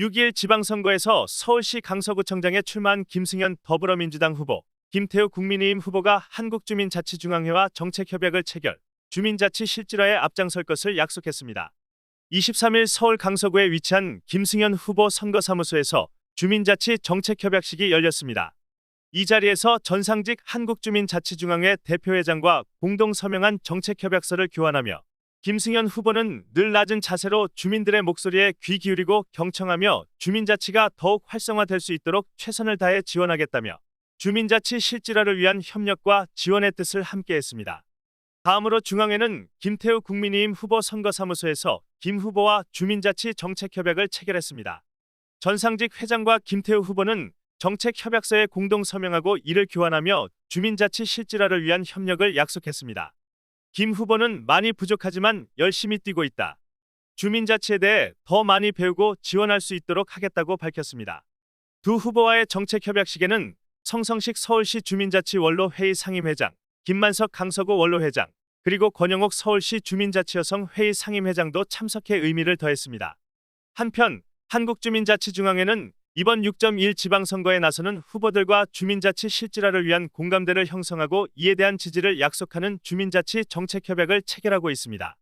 6일 지방선거에서 서울시 강서구청장에 출마한 김승현 더불어민주당 후보, 김태우 국민의힘 후보가 한국주민자치중앙회와 정책협약을 체결, 주민자치 실질화에 앞장설 것을 약속했습니다. 23일 서울 강서구에 위치한 김승현 후보 선거사무소에서 주민자치 정책협약식이 열렸습니다. 이 자리에서 전상직 한국주민자치중앙회 대표회장과 공동 서명한 정책협약서를 교환하며 김승현 후보는 늘 낮은 자세로 주민들의 목소리에 귀 기울이고 경청하며 주민자치가 더욱 활성화될 수 있도록 최선을 다해 지원하겠다며 주민자치 실질화를 위한 협력과 지원의 뜻을 함께했습니다. 다음으로 중앙회는 김태우 국민의힘 후보 선거사무소에서 김 후보와 주민자치 정책협약을 체결했습니다. 전상직 회장과 김태우 후보는 정책협약서에 공동 서명하고 이를 교환하며 주민자치 실질화를 위한 협력을 약속했습니다. 김 후보는 많이 부족하지만 열심히 뛰고 있다. 주민자치에 대해 더 많이 배우고 지원할 수 있도록 하겠다고 밝혔습니다. 두 후보와의 정책 협약식에는 성성식 서울시 주민자치 원로회의 상임회장, 김만석 강서구 원로회장, 그리고 권영옥 서울시 주민자치여성 회의 상임회장도 참석해 의미를 더했습니다. 한편 한국주민자치중앙회는 이번 6.1 지방선거에 나서는 후보들과 주민자치 실질화를 위한 공감대를 형성하고 이에 대한 지지를 약속하는 주민자치 정책협약을 체결하고 있습니다.